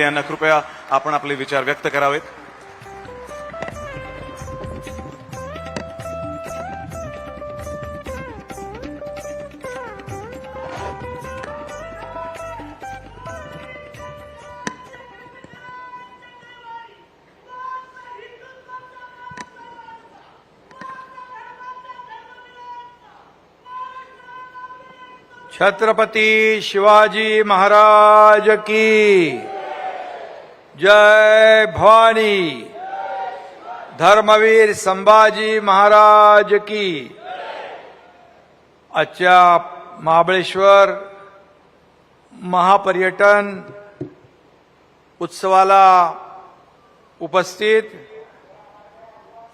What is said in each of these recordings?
यांना कृपया आपण आपले विचार व्यक्त करावेत. छत्रपती शिवाजी महाराज की जय भवानी। धर्मवीर संभाजी महाराज की। आजच्या महाबळेश्वर महापर्यटन उत्सवाला उपस्थित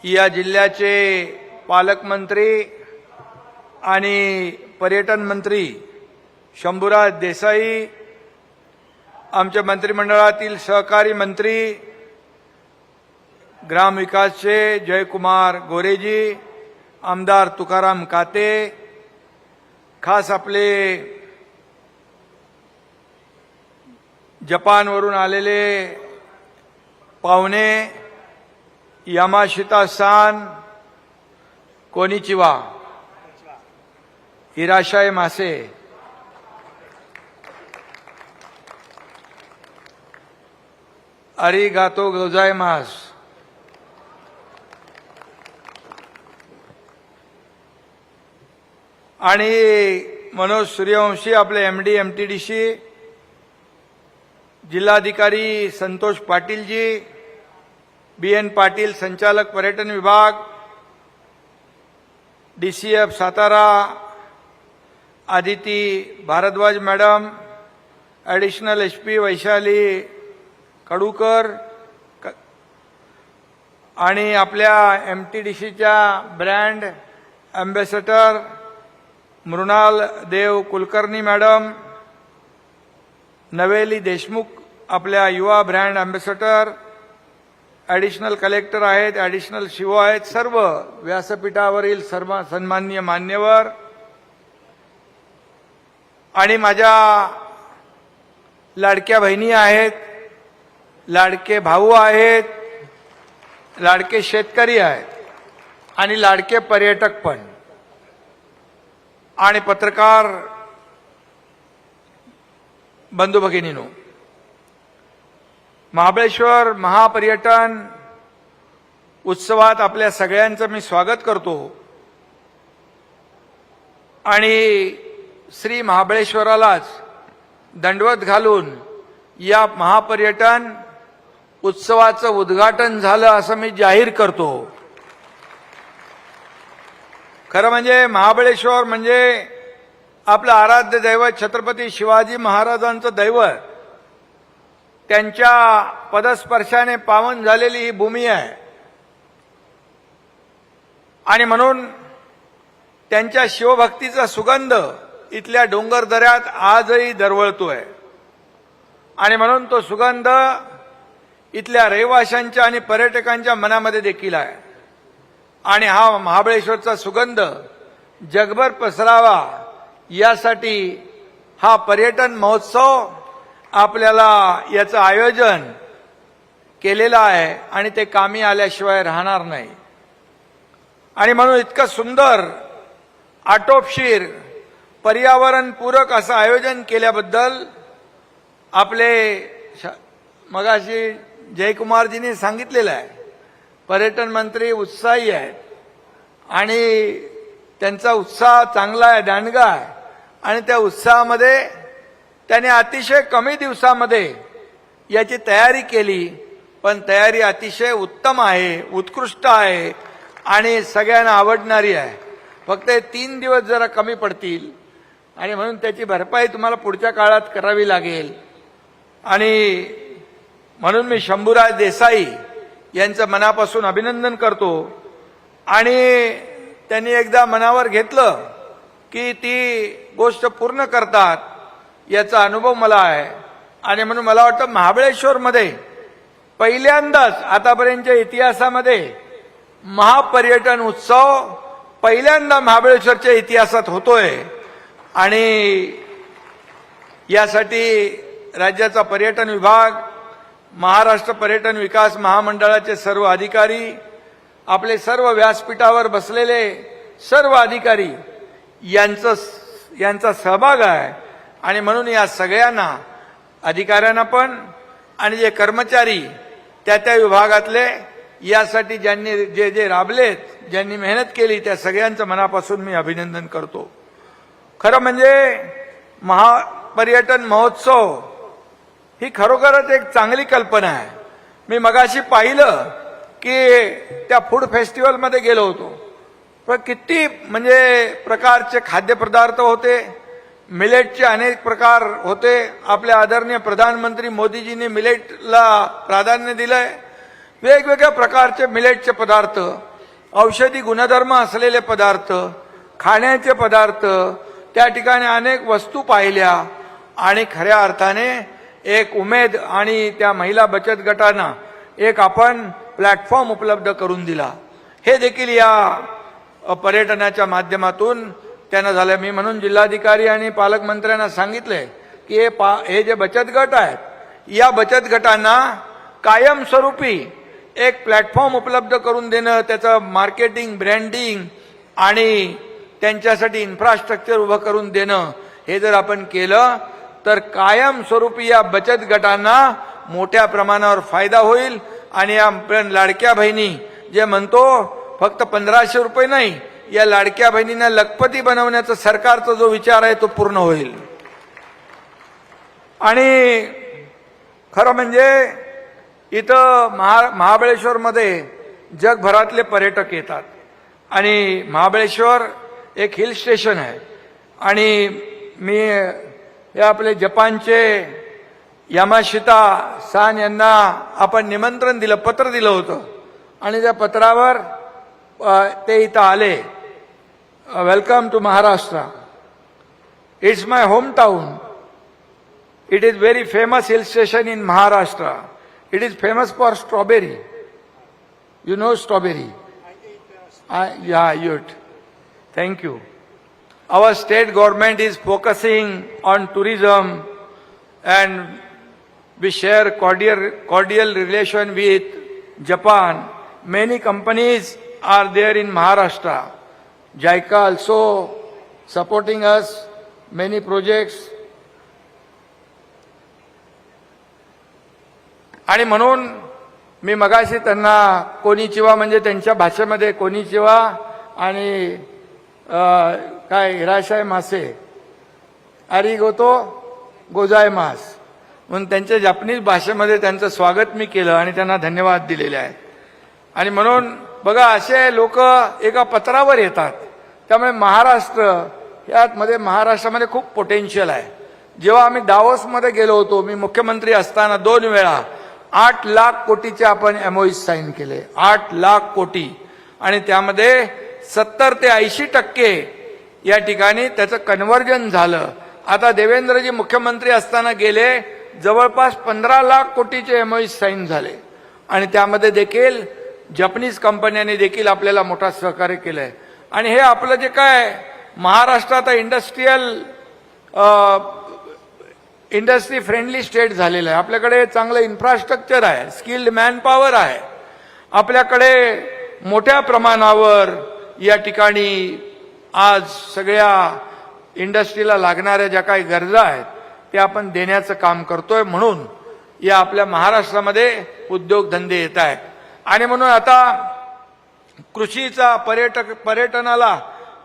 या जिल्ह्याचे पालकमंत्री आणि पर्यटन मंत्री शंभूराज देसाई आमच्या मंत्रिमंडळातील सहकारी मंत्री ग्रामविकासचे जयकुमार गोरेजी आमदार तुकाराम काते खास आपले जपानवरून आलेले पाहुणे यामाशिता सान कोनिचिवा हिराशाय मासे. अरिगातो गोजाय मास आणि मनोज सूर्यवंशी आपले M D M T D C जिल्हाधिकारी संतोष पाटीलजी बी एन पाटील संचालक पर्यटन विभाग D C F Satara Aditi Bhardwaj madam additional S P Vaishali Kadukar क- आणि आपल्या एम टी डी सीच्या brand ambassador Mrunal Dev Kulkarni madam Naveli Deshmukh आपल्या युवा ब्रँड अँबॅसेडर ॲडिशनल कलेक्टर आहेत ॲडिशनल शिवो आहेत सर्व व्यासपीठावरील सर्व सन्मान्य मान्यवर. आणि माझ्या लाडक्या बहिणी आहेत लाडके भाऊ आहेत लाडके शेतकरी आहेत आणि लाडके पर्यटक पण. आणि पत्रकार बंधू भगिनीनो महाबळेश्वर महापर्यटन उत्सवात आपल्या सगळ्यांचं मी स्वागत करतो. आणि श्री महाबळेश्वरालाच दंडवत घालून या महापर्यटन उत्सवाचं उद्घाटन झालं असं मी जाहीर करतो. खरं म्हणजे महाबळेश्वर म्हणजे आपलं आराध्य दैवत छत्रपती शिवाजी महाराजांचं दैवत. त्यांच्या पदस्पर्शाने पावन झालेली ही भूमी आहे. आणि म्हणून त्यांच्या शिवभक्तीचा सुगंध इथल्या डोंगर दऱ्यात आजही दरवळतोय. आणि म्हणून तो सुगंध इथल्या रहिवाशांच्या आणि पर्यटकांच्या मनामध्ये देखील आहे. आणि हा महाबळेश्वरचा सुगंध जगभर पसरावा यासाठी हा पर्यटन महोत्सव आपल्याला याचं आयोजन केलेलं आहे आणि ते कामी आल्याशिवाय राहणार नाही. आणि म्हणून इतकं सुंदर आटोपशीर पर्यावरणपूरक असं आयोजन केल्याबद्दल आपले श- मगाशी जयकुमारजींनी सांगितलेलं आहे. पर्यटन मंत्री उत्साही आहेत. आणि त्यांचा उत्साह चांगला आहे दांडगा आहे. आणि त्या उत्साहामध्ये त्याने अतिशय कमी दिवसामध्ये याची तयारी केली. पण तयारी अतिशय उत्तम आहे उत्कृष्ट आहे आणि सगळ्यांना आवडणारी आहे. फक्त हे तीन दिवस जरा कमी पडतील. आणि म्हणून त्याची भरपाई तुम्हाला पुढच्या काळात करावी लागेल. आणि म्हणून मी शंभूराज देसाई यांचं मनापासून अभिनंदन करतो. आणि त्यांनी एकदा मनावर घेतलं की ती गोष्ट पूर्ण करतात याचा अनुभव मला आहे. आणि म्हणून मला वाटतं महाबळेश्वरमध्ये पहिल्यांदाच आतापर्यंतच्या इतिहासामध्ये महापर्यटन उत्सव पहिल्यांदा महाबळेश्वरच्या इतिहासात होतोय. आणि यासाठी राज्याचा पर्यटन विभाग महाराष्ट्र पर्यटन विकास महामंडळाचे सर्व अधिकारी आपले सर्व व्यासपीठावर बसलेले सर्व अधिकारी यांचं यांचा सहभाग आहे. आणि म्हणून या सगळ्यांना अधिकाऱ्यांना पण आणि जे कर्मचारी त्या त्या विभागातले यासाठी ज्यांनी जे जे राबलेत ज्यांनी मेहनत केली त्या सगळ्यांचं मनापासून मी अभिनंदन करतो. खरं म्हणजे महापर्यटन महोत्सव ही खरोखरच एक चांगली कल्पना आहे. मी मगाशी पाहिलं की त्या फूड फेस्टिवलमध्ये गेलो होतो. पण किती म्हणजे प्रकारचे खाद्यपदार्थ होते मिलेटचे अनेक प्रकार होते. आपल्या आदरणीय प्रधानमंत्री मोदीजींनी मिलेटला प्राधान्य दिलंय. वेगवेगळ्या प्रकारचे मिलेटचे पदार्थ औषधी गुणधर्म असलेले पदार्थ खाण्याचे पदार्थ त्या ठिकाणी अनेक वस्तू पाहिल्या आणि खऱ्या अर्थाने एक उमेद आणि त्या महिला बचत गटांना एक आपण प्लॅटफॉर्म उपलब्ध करून दिला. हे देखील या पर्यटनाच्या माध्यमातून त्यांना झालं. मी म्हणून जिल्हाधिकारी आणि पालकमंत्र्यांना सांगितले की हे पा हे जे बचत गट आहेत या बचत गटांना कायमस्वरूपी एक प्लॅटफॉर्म उपलब्ध करून देणं त्याचं मार्केटिंग ब्रँडिंग आणि त्यांच्यासाठी इन्फ्रास्ट्रक्चर उभं करून देणं हे जर आपण केलं तर कायमस्वरूपी या बचत गटांना मोठ्या प्रमाणावर फायदा होईल. आणि या आपण लाडक्या बहिणी जे म्हणतो फक्त पंधराशे रुपये नाही या लाडक्या बहिणींना लखपती बनवण्याचा सरकारचा जो विचार आहे तो पूर्ण होईल. आणि खरं म्हणजे इथं महा महाबळेश्वरमध्ये जगभरातले पर्यटक येतात. आणि महाबळेश्वर एक हिल स्टेशन आहे. आणि मी हे आपले जपानचे यमाशिता सान यांना आपण निमंत्रण दिलं पत्र दिलं होतं. आणि त्या पत्रावर ते इथं आले. Welcome to Maharashtra it's my home town it is very famous hill station in Maharashtra it is famous for strawberry you know strawberry या युट thank you Our state government is focusing on tourism and we share cordial, cordial relation with Japan. Many companies are there in Maharashtra. JICA also supporting us, many projects. आणि म्हणून मी मगाशी त्यांना कोणीचिवा म्हणजे त्यांच्या भाषेमध्ये कोणीचिवा आणि काय हिराशाय मासे. अरी गोतो गोजाय मास. म्हणून त्यांच्या जापनीज भाषेमध्ये त्यांचं स्वागत मी केलं आणि त्यांना धन्यवाद दिलेले आहेत. आणि म्हणून बघा असे लोक एका पत्रावर येतात. त्यामुळे महाराष्ट्र यामध्ये महाराष्ट्रामध्ये खूप पोटेन्शियल आहे. जेव्हा आम्ही दावोसमध्ये गेलो होतो मी मुख्यमंत्री असताना दोन वेळा आठ लाख कोटीचे आपण एमओईस साईन केले. आठ लाख कोटी. आणि त्यामध्ये सत्तर ते ऐंशी टक्के या ठिकाणी त्याचं कन्व्हर्जन झालं. आता देवेंद्रजी मुख्यमंत्री असताना गेले जवळपास पंधरा लाख कोटीचे एमओईस साईन झाले. आणि त्यामध्ये देखील जपनीज कंपन्यांनी देखील आपल्याला मोठा सहकार्य केलंय. आणि हे आपलं जे काय महाराष्ट्रात इंडस्ट्रीयल इंडस्ट्री फ्रेंडली स्टेट झालेलं आहे. आपल्याकडे चांगलं इन्फ्रास्ट्रक्चर आहे स्किल्ड मॅनपॉवर आहे. आपल्याकडे मोठ्या प्रमाणावर या ठिकाणी आज सगळ्या इंडस्ट्रीला लागणाऱ्या ज्या काही गरजा आहेत ते आपण देण्याचं काम करतोय म्हणून या आपल्या महाराष्ट्रामध्ये उद्योगधंदे येत आहेत. आणि म्हणून आता कृषीचा पर्यटक पर्यटनाला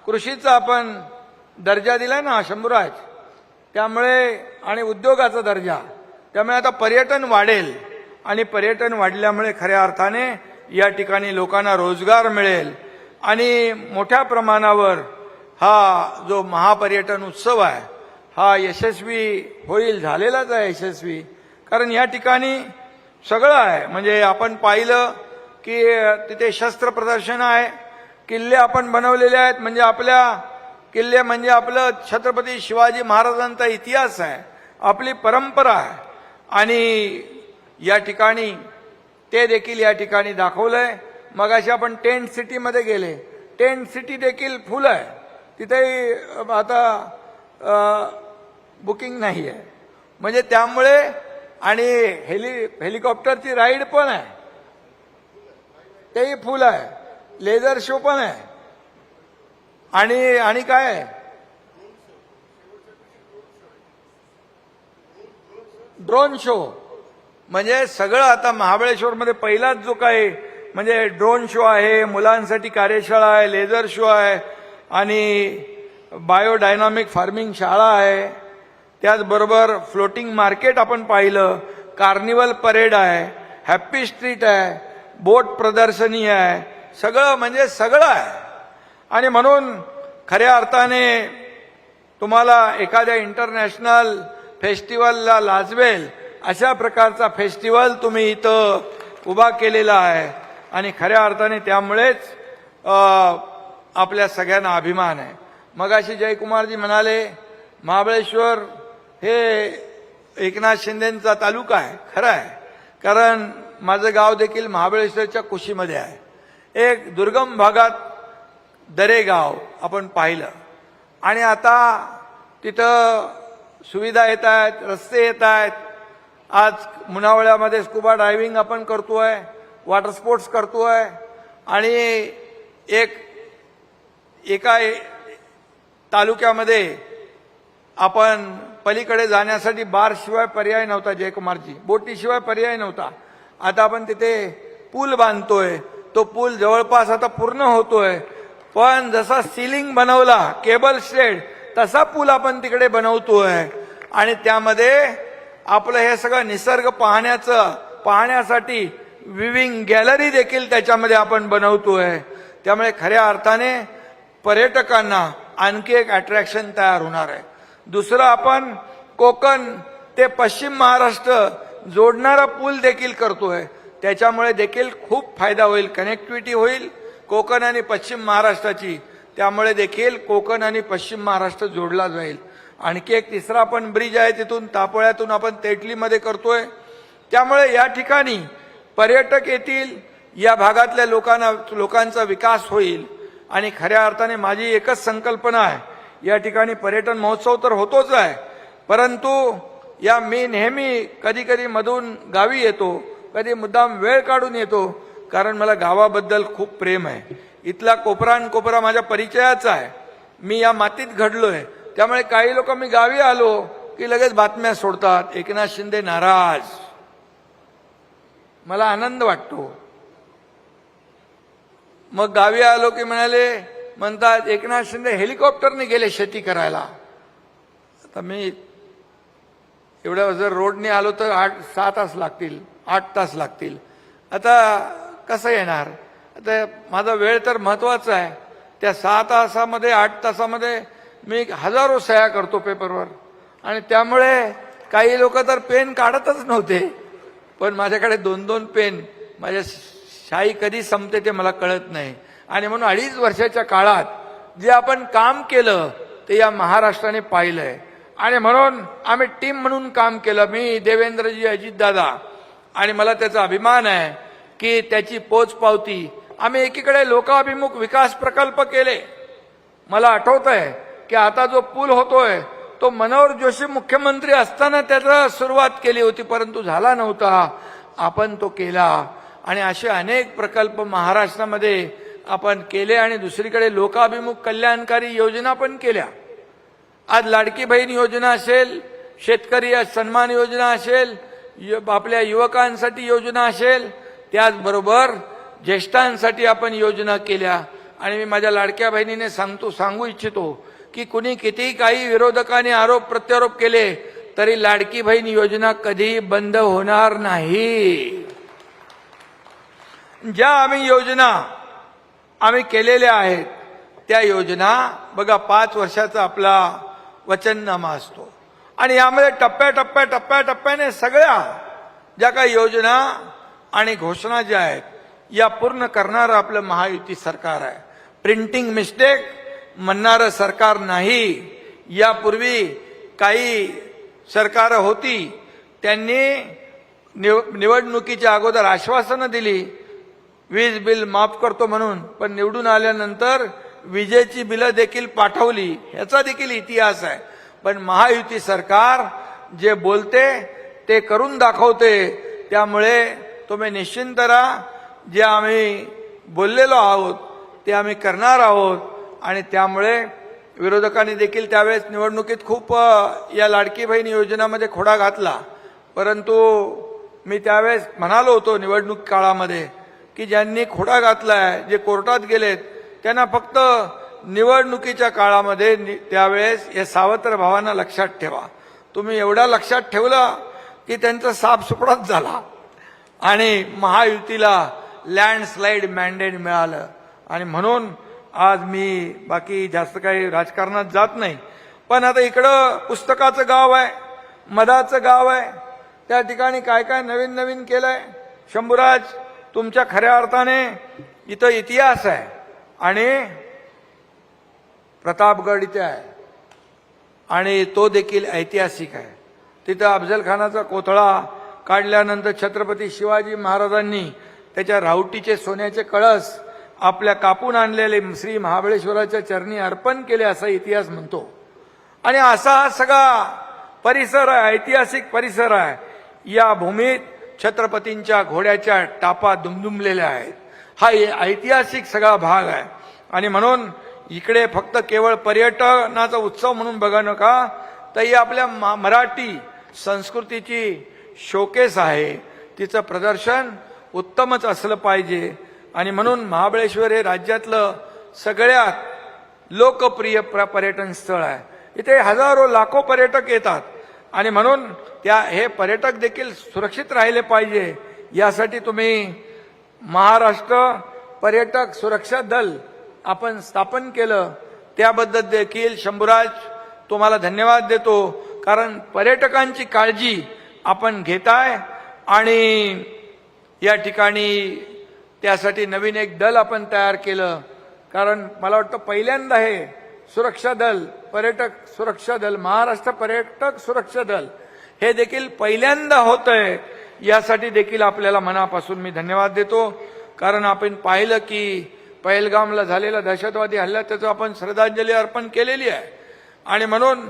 कृषीचा आपण दर्जा दिलाय ना शंभूराज? त्यामुळे आणि उद्योगाचा दर्जा. त्यामुळे आता पर्यटन वाढेल. आणि पर्यटन वाढल्यामुळे खऱ्या अर्थाने या ठिकाणी लोकांना रोजगार मिळेल. आणि मोठ्या प्रमाणावर हा जो महापर्यटन उत्सव आहे हा यशस्वी होईल झालेलाच आहे यशस्वी. कारण या ठिकाणी सगळं आहे. म्हणजे आपण पाहिलं की तिथे शस्त्र प्रदर्शन आहे किल्ले आपण बनवलेले आहेत. म्हणजे आपल्या किल्ले म्हणजे आपलं छत्रपती शिवाजी महाराजांचा इतिहास आहे आपली परंपरा आहे. आणि या ठिकाणी ते देखील या ठिकाणी दाखवलंय. मग अशी आपण टेंट सिटीमध्ये गेले. टेंट सिटी देखील फुल आहे. तिथेही आता बुकिंग नाही आहे म्हणजे त्यामुळे आणि हेली हेलिकॉप्टरची राईड पण आहे. तेही फुल आहे. लेझर शो पण आहे. आणि आणि काय आहे? Drone show. म्हणजे सगळं आता महाबळेश्वरमध्ये पहिलाच जो काही म्हणजे ड्रोन शो आहे मुलांसाठी कार्यशाळा आहे लेझर शो आहे आणि बायोडायनामिक फार्मिंग शाळा आहे. त्याचबरोबर फ्लोटिंग मार्केट आपण पाहिलं. कार्निवल परेड आहे. हॅप्पी स्ट्रीट आहे. बोट प्रदर्शनी आहे. सगळं म्हणजे सगळं आहे. आणि म्हणून खऱ्या अर्थाने तुम्हाला एखाद्या इंटरनॅशनल फेस्टिवलला लाजवेल. अशा प्रकारचा फेस्टिवल तुम्ही इथं उभा केलेला आहे. आणि खऱ्या अर्थाने त्यामुळेच आपल्या सगळ्यांना अभिमान आहे. मगाशी जयकुमारजी म्हणाले महाबळेश्वर हे एकनाथ शिंदेचा तालुका आहे. खरं आहे. कारण माझं गाव देखील महाबळेश्वरच्या कुशीमध्ये आहे. एक दुर्गम भागात दरेगाव आपण पाहिलं. आणि आता तिथं सुविधा येत आहेत रस्ते येत आहेत. आज मुनावळ्यामध्ये स्कुबा डायव्हिंग आपण करतोय वॉटर स्पोर्ट्स करतोय. आणि एक एका तालुक्यामध्ये आपण पलीकडे जाण्यासाठी बारशिवाय पर्याय नव्हता जयकुमारजी. बोटीशिवाय पर्याय नव्हता. आता आपण तिथे पूल बांधतोय. तो पूल जवळपास आता पूर्ण होतोय. पण जसा सिलिंग बनवला केबल स्टेड तसा पूल आपण तिकडे बनवतोय. आणि त्यामध्ये आपलं हे सगळं निसर्ग पाहण्याचं पाहण्यासाठी विविंग गॅलरी देखील त्याच्यामध्ये आपण बनवतोय. त्यामुळे खऱ्या अर्थाने पर्यटकांना आणखी एक अट्रॅक्शन तयार होणार आहे. दुसरं आपण कोकण ते पश्चिम महाराष्ट्र जोडणारा पूल देखील करतोय. त्याच्यामुळे देखील खूप फायदा होईल कनेक्टिव्हिटी होईल कोकण आणि पश्चिम महाराष्ट्राची. त्यामुळे देखील कोकण आणि पश्चिम महाराष्ट्र जोडला जाईल. आणखी एक तिसरा आपण ब्रिज आहे तिथून तापोळ्यातून आपण तेटलीमध्ये करतोय. त्यामुळे या ठिकाणी पर्यटक येतील या भागातल्या लोकांना लोकांचा विकास होईल. आणि खऱ्या अर्थाने माझी एकच संकल्पना आहे. या ठिकाणी पर्यटन महोत्सव तर होतोच आहे. परंतु या मी नेहमी कधी कधी मधून गावी येतो कधी मुद्दाम वेळ काढून येतो कारण मला गावाबद्दल खूप प्रेम आहे. इथला कोपरा कोपरा माझ्या परिचयाचा आहे. मी या मातीत घडलोय. त्यामुळे काही लोक मी गावी आलो की लगेच बातम्या सोडतात. एकनाथ शिंदे नाराज. मला आनंद वाटतो. मग गावी आलो की म्हणाले म्हणतात एकनाथ शिंदे हेलिकॉप्टरने गेले शेती करायला. आता मी एवढ्या जर रोडने आलो तर आठ सहा तास लागतील आठ तास लागतील. आता कसं येणार? आता माझा वेळ तर महत्त्वाचा आहे. त्या सहा तासामध्ये आठ तासामध्ये मी हजारो सह्या करतो पेपरवर. आणि त्यामुळे काही लोक तर पेन काढतच नव्हते. पण माझ्याकडे दोन दोन पेन माझ्या शाई कधी संपते ते मला कळत नाही. आणि म्हणून अडीच वर्षाच्या काळात जे आपण काम केलं ते या महाराष्ट्राने पाहिलंय. आणि म्हणून आम्ही टीम म्हणून काम केलं. मी देवेंद्रजी अजितदादा. आणि मला त्याचा अभिमान आहे की त्याची पोचपावती आम्ही एकीकडे लोकाभिमुख विकास प्रकल्प केले. मला आठवत आहे की आता जो पूल होतोय तो मनोहर जोशी मुख्यमंत्री असताना त्याला सुरुवात केली होती परंतु झाला नव्हता. आपण तो केला. आणि असे अनेक प्रकल्प महाराष्ट्रामध्ये आपण केले आणि दुसरीकडे लोकाभिमुख कल्याणकारी योजना पण केल्या. आज लाडकी बहीण योजना असेल शेतकरी सन्मान योजना असेल आपल्या युवकांसाठी योजना असेल त्याचबरोबर ज्येष्ठांसाठी आपण योजना केल्या. आणि मी माझ्या लाडक्या बहिणीने सांगतो सांगू इच्छितो की कुणी कितीही काही विरोधकांनी आरोप प्रत्यारोप केले तरी लाडकी बहीण योजना कधी बंद होणार नाही. ज्या आम्ही योजना आम्ही केलेल्या आहेत त्या योजना बघा पाच वर्षाचा आपला वचननामा असतो. आणि यामध्ये टप्प्या टप्प्या टप्प्या टप्प्याने सगळ्या ज्या काही योजना आणि घोषणा ज्या आहेत या पूर्ण करणारं आपलं महायुती सरकार आहे. प्रिंटिंग मिस्टेक म्हणणारं सरकार नाही. यापूर्वी काही सरकार होती त्यांनी निव निवडणुकीच्या अगोदर आश्वासनं दिली वीज बिल माफ करतो म्हणून पण निवडून आल्यानंतर विजेची बिलं देखील पाठवली ह्याचा देखील इतिहास आहे. पण महायुती सरकार जे बोलते ते करून दाखवते. त्यामुळे तुम्ही निश्चिंत राहा. जे आम्ही बोललेलो आहोत ते आम्ही करणार आहोत. आणि त्यामुळे विरोधकांनी देखील त्यावेळेस निवडणुकीत खूप या लाडकी बहीण योजनामध्ये खोडा घातला. परंतु मी त्यावेळेस म्हणालो होतो निवडणूक काळामध्ये की ज्यांनी खोडा घातलाय जे कोर्टात गेलेत त्यांना फक्त निवडणुकीच्या काळामध्ये नि- त्यावेळेस या सावत्र भावांना लक्षात ठेवा. तुम्ही एवढा लक्षात ठेवलं की त्यांचा सापसुपडाच झाला. आणि महायुतीला लँडस्लाईड मॅन्डेट मिळालं. आणि म्हणून आज मी बाकी जास्त काही राजकारणात जात नाही. पण आता इकडं पुस्तकाचं गाव आहे मधाचं गाव आहे. त्या ठिकाणी काय काय नवीन नवीन केलंय? शंभूराज तुमच्या खऱ्या अर्थाने इथं इतिहास आहे. आणि प्रतापगड इथे आहे. आणि तो देखील ऐतिहासिक आहे. तिथं अफजलखानाचा कोथळा काढल्यानंतर छत्रपती शिवाजी महाराजांनी त्याच्या रावटीचे सोन्याचे कळस आपल्या कापून आणलेले श्री महाबळेश्वराच्या चरणी अर्पण केले असा इतिहास म्हणतो. आणि असा हा सगळा परिसर आहे ऐतिहासिक परिसर आहे. या भूमीत छत्रपतींच्या घोड्याच्या टापा दुमदुमलेल्या आहेत. हा ए- ऐतिहासिक सगळा भाग आहे. आणि म्हणून इकडे फक्त केवळ पर्यटनाचा उत्सव म्हणून बघा नका तर ही आपल्या मा- मराठी संस्कृतीची शोकेस आहे. तिचं प्रदर्शन उत्तमच असलं पाहिजे. आणि म्हणून महाबळेश्वर हे राज्यातलं सगळ्यात लोकप्रिय पर्यटन स्थळ आहे. इथे हजारो लाखो पर्यटक येतात. आणि म्हणून त्या हे पर्यटक देखील सुरक्षित राहिले पाहिजे. यासाठी तुम्ही महाराष्ट्र पर्यटक सुरक्षा दल आपण स्थापन केलं. त्याबद्दल देखील शंभूराज तुम्हाला धन्यवाद देतो. कारण पर्यटकांची काळजी आपण घेताय आणि या ठिकाणी त्यासाठी नवीन एक दल आपण तयार केलं. कारण मला वाटतं पहिल्यांदा हे सुरक्षा दल पर्यटक सुरक्षा दल महाराष्ट्र पर्यटक सुरक्षा दल हे देखील पहिल्यांदा होत आहे यासाठी देखील आपल्याला मनापासून मी धन्यवाद देतो. कारण आपण पाहिलं की पहलगामला झालेला दहशतवादी हल्ला त्याचं आपण श्रद्धांजली अर्पण केलेली आहे. आणि म्हणून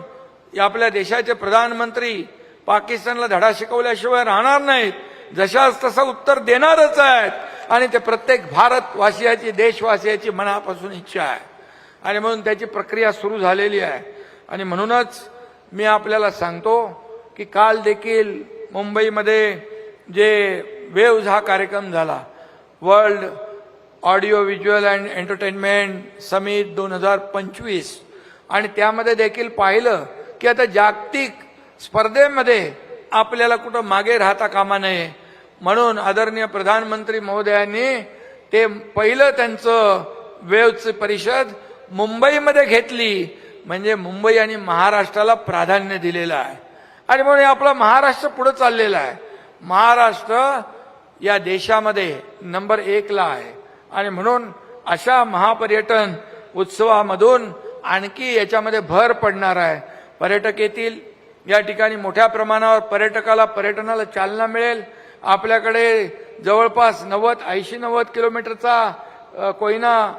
या आपल्या देशाचे प्रधानमंत्री पाकिस्तानला धडा शिकवल्याशिवाय राहणार नाहीत. जशाच तसं उत्तर देणारच आहेत. आणि ते प्रत्येक भारतवासियाची देशवासियाची मनापासून इच्छा आहे. आणि म्हणून त्याची प्रक्रिया सुरू झालेली आहे. आणि म्हणूनच मी आपल्याला सांगतो की काल देखील मुंबईमध्ये जे वेव्ज हा कार्यक्रम झाला world audio visual and entertainment summit दोन हजार पंचवीस आणि त्यामध्ये देखील पाहिलं की आता जागतिक स्पर्धेमध्ये आपल्याला कुठं मागे राहता कामा नये. म्हणून आदरणीय प्रधानमंत्री महोदयांनी ते पहिलं त्यांचं वेव्हची परिषद मुंबईमध्ये घेतली. म्हणजे मुंबई आणि महाराष्ट्राला प्राधान्य दिलेलं आहे. आणि म्हणून हे आपला महाराष्ट्र पुढे चाललेला आहे. महाराष्ट्र या देशामध्ये नंबर एकला आहे. आणि म्हणून अशा महापर्यटन उत्सवामधून आणखी याच्यामध्ये भर पडणार आहे. पर्यटक येतील. या ठिकाणी मोठ्या प्रमाणावर पर्यटकाला पर्यटनाला चालना मिळेल. आपल्याकडे जवळपास नव्वद ऐंशी नव्वद किलोमीटरचा कोयना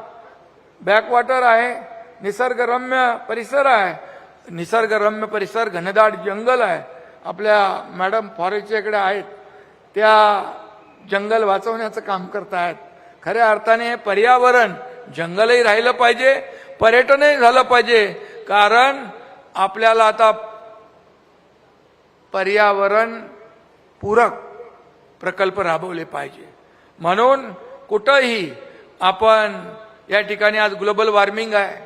बॅकवॉटर आहे. निसर्गरम्य परिसर आहे. निसर्गरम्य परिसर घनदाट जंगल आहे. आपल्या मॅडम फॉरेस्टच्या इकडे आहेत. त्या जंगल वाचवण्याचं काम करतायत. खऱ्या अर्थाने पर्यावरण जंगलही राहिलं पाहिजे पर्यटनही झालं पाहिजे. कारण आपल्याला आता पर्यावरण पूरक प्रकल्प राबवले पाहिजे. म्हणून कुठंही आपण या ठिकाणी आज ग्लोबल वॉर्मिंग आहे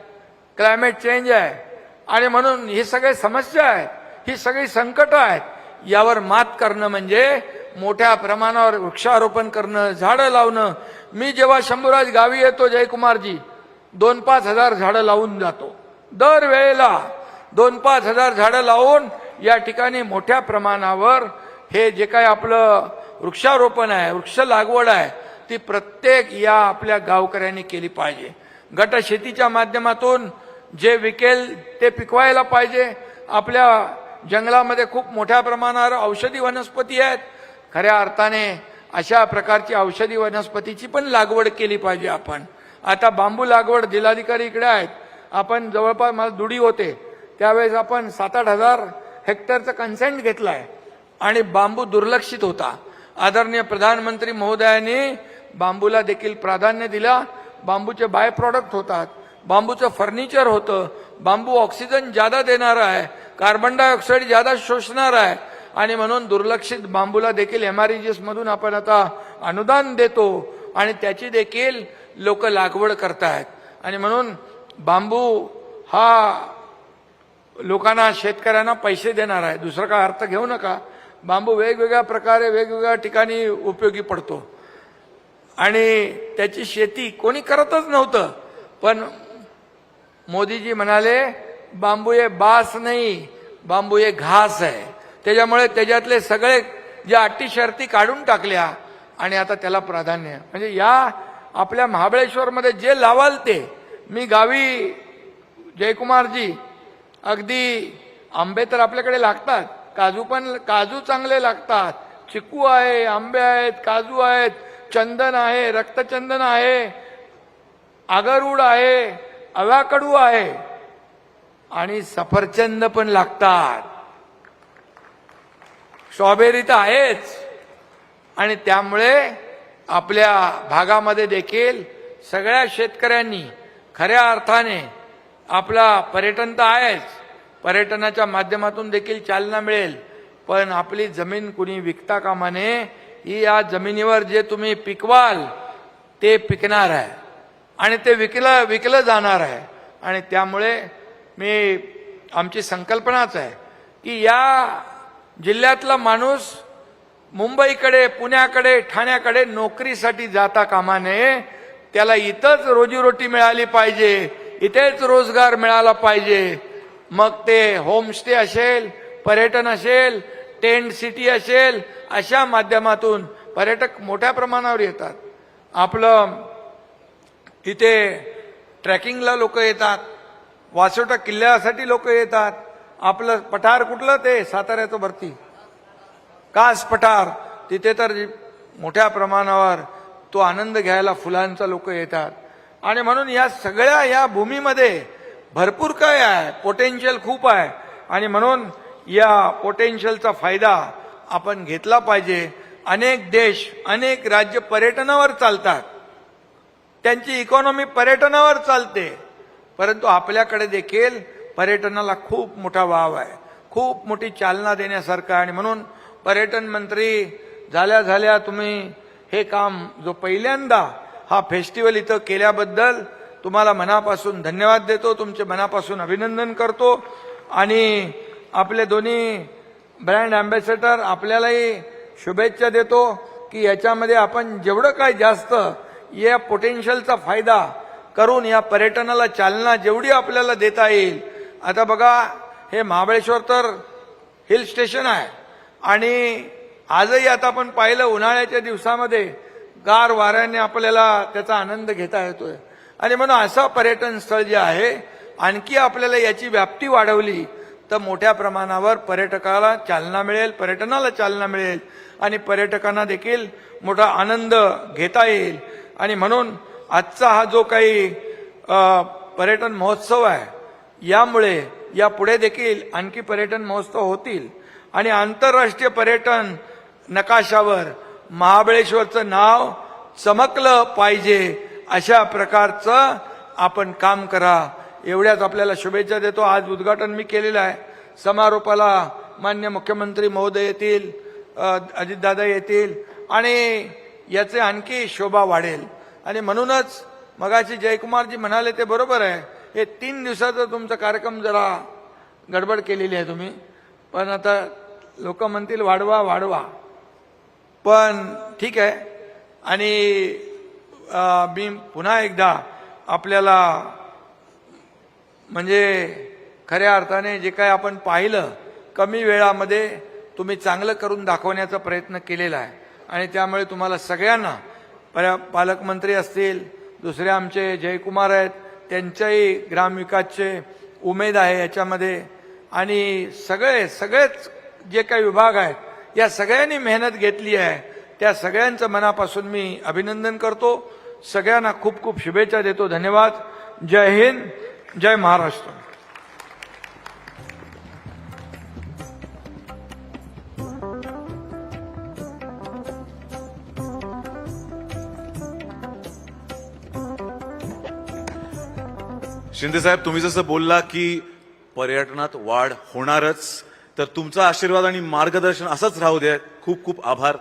क्लायमेट चेंज आहे आणि म्हणून ही सगळी समस्या आहे ही सगळी संकट आहेत. यावर मात करणं म्हणजे मोठ्या प्रमाणावर वृक्षारोपण करणं झाडं लावणं. मी जेव्हा शंभूराज गावी येतो जयकुमारजी दोन पाच हजार झाडं लावून जातो. दर वेळेला दोन पाच हजार झाडं लावून या ठिकाणी मोठ्या प्रमाणावर हे जे काही आपलं वृक्षारोपण आहे वृक्ष लागवड आहे ती प्रत्येक या आपल्या गावकऱ्यांनी केली पाहिजे. गट शेतीच्या माध्यमातून जे विकेल ते पिकवायला पाहिजे. आपल्या जंगलामध्ये खूप मोठ्या प्रमाणावर औषधी वनस्पती आहेत. खऱ्या अर्थाने अशा प्रकारची औषधी वनस्पतीची पण लागवड केली पाहिजे आपण. आता बांबू लागवड जिल्हाधिकारी इकडे आहेत. आपण जवळपास मला दुडी होते. त्यावेळेस आपण सात आठ हजार हेक्टरचं कन्सेंट घेतलाय आणि बांबू दुर्लक्षित होता. आदरणीय प्रधानमंत्री महोदयांनी बांबूला देखील प्राधान्य दिला. बांबूचे बाय प्रॉडक्ट होतात. बांबूचं फर्निचर होतं. बांबू ऑक्सिजन ज्यादा देणार आहे कार्बन डायऑक्साईड ज्यादा शोषणार आहे. आणि म्हणून दुर्लक्षित बांबूला देखील एमआरईजीएस मधून आपण आता अनुदान देतो आणि त्याची देखील लोक लागवड करतायत. आणि म्हणून बांबू हा लोकांना शेतकऱ्यांना पैसे देणार आहे. दुसरा काय अर्थ घेऊ नका. बांबू वेगवेगळ्या प्रकारे वेगवेगळ्या ठिकाणी उपयोगी पडतो. आणि त्याची शेती कोणी करतच नव्हतं. पण मोदीजी म्हणाले बांबू हे बास नाही बांबू हे घास आहे. त्याच्यामुळे त्याच्यातले सगळे ज्या अटी शर्ती काढून टाकल्या आणि आता त्याला प्राधान्य म्हणजे या आपल्या महाबळेश्वरमध्ये जे लावाल ते मी गावी जयकुमारजी अगदी आंबे तर आपल्याकडे लागतात काजू पण काजू चांगले लागतात चिकू आहे आंबे आहेत काजू आहेत चंदन आहे रक्तचंदन आहे आगरूड आहे अवाकडू आहे. आणि सफरचंद पण लागतात. स्ट्रॉबेरी तर आहेच. आणि त्यामुळे आपल्या भागामध्ये देखील सगळ्या शेतकऱ्यांनी खऱ्या अर्थाने आपला पर्यटन तर आहेच. पर्यटनाच्या माध्यमातून देखील चालना मिळेल. पण आपली जमीन कुणी विकता कामा नये ही या जमिनीवर जे तुम्ही पिकवाल ते पिकणार आहे. आणि ते विकलं विकलं जाणार आहे. आणि त्यामुळे मी आमची संकल्पनाच आहे की या जिल्ह्यातला माणूस मुंबईकडे पुण्याकडे ठाण्याकडे नोकरीसाठी जाता कामा नये. त्याला इथंच रोजीरोटी मिळाली पाहिजे इथेच रोजगार मिळाला पाहिजे. मग ते होमस्टे असेल पर्यटन असेल टेंट सिटी असेल अशा माध्यमातून पर्यटक मोठ्या प्रमाणावर येतात. आपलं इथे ट्रॅकिंगला लोक येतात वासोटा किल्ल्यासाठी लोक येतात. आपलं पठार कुठलं ते? साताऱ्याचं भरती. कास पठार? तिथे तर मोठ्या प्रमाणावर तो आनंद घ्यायला फुलांचा लोक येतात. आणि म्हणून या सगळ्या या भूमीमध्ये भरपूर काय आहे पोटेन्शियल खूप आहे. आणि म्हणून या पोटेन्शियलचा फायदा आपण घेतला पाहिजे. अनेक देश अनेक राज्य पर्यटनावर चालतात. त्यांची इकॉनॉमी पर्यटनावर चालते. परंतु आपल्याकडे देखील पर्यटनाला खूप मोठा वाव आहे. खूप मोठी चालना देण्यासारखं आणि म्हणून पर्यटन मंत्री झाल्या झाल्या तुम्ही हे काम जो पहिल्यांदा हा फेस्टिवल इथं केल्याबद्दल तुम्हाला मनापासून धन्यवाद देतो. तुमचे मनापासून अभिनंदन करतो. आणि आपले दोन्ही ब्रँड अँबॅसेडर आपल्यालाही शुभेच्छा देतो की याच्यामध्ये आपण जेवढं काय जास्त या पोटेन्शियलचा फायदा करून या पर्यटनाला चालना जेवढी आपल्याला देता येईल. आता बघा हे महाबळेश्वर तर हिल स्टेशन आहे. आणि आजही आता आपण पाहिलं उन्हाळ्याच्या दिवसामध्ये गार वाऱ्याने आपल्याला त्याचा आनंद घेता येतोय. आणि म्हणून असं पर्यटन स्थळ जे आहे आणखी आपल्याला याची व्याप्ती वाढवली तर मोठ्या प्रमाणावर पर्यटकाला चालना मिळेल पर्यटनाला चालना मिळेल. आणि पर्यटकांना देखील मोठा आनंद घेता येईल. आणि म्हणून आजचा हा जो काही पर्यटन महोत्सव आहे यामुळे या पुढे देखील आणखी पर्यटन महोत्सव होतील. आणि आंतरराष्ट्रीय पर्यटन नकाशावर महाबळेश्वरचं नाव चमकलं पाहिजे अशा प्रकारचं आपण काम करा. एवढ्याच आपल्याला शुभेच्छा देतो. आज उद्घाटन मी केलेलं आहे. समारोपाला मान्य मुख्यमंत्री महोदय येतील अजितदादा येतील आणि याचे आणखी शोभा वाढेल. आणि म्हणूनच मगाशी जयकुमारजी म्हणाले ते बरोबर आहे. हे तीन दिवसाचा तुमचा कार्यक्रम जरा गडबड केलेली आहे तुम्ही. पण आता लोक म्हणतील वाढवा वाढवा. पण ठीक आहे. आणि मी पुन्हा एकदा आपल्याला म्हणजे खऱ्या अर्थाने जे काय आपण पाहिलं कमी वेळामध्ये तुम्ही चांगलं करून दाखवण्याचा प्रयत्न केलेला आहे. आणि त्यामुळे तुम्हाला सगळ्यांना पर्या- पालकमंत्री असतील दुसरे आमचे जयकुमार आहेत त्यांच्याही ग्रामविकासचे उमेद आहे याच्यामध्ये. आणि सगळे सगळेच जे काही विभाग आहेत या सगळ्यांनी मेहनत घेतली आहे. त्या सगळ्यांचं मनापासून मी अभिनंदन करतो. सगळ्यांना खूप खूप शुभेच्छा देतो. धन्यवाद. जय हिंद. जय महाराष्ट्र. शिंदे साहेब तुम्ही जसं बोलला की पर्यटनात वाढ होणारच तर तुमचा आशीर्वाद आणि मार्गदर्शन असंच राहू द्या खूप खूप आभार.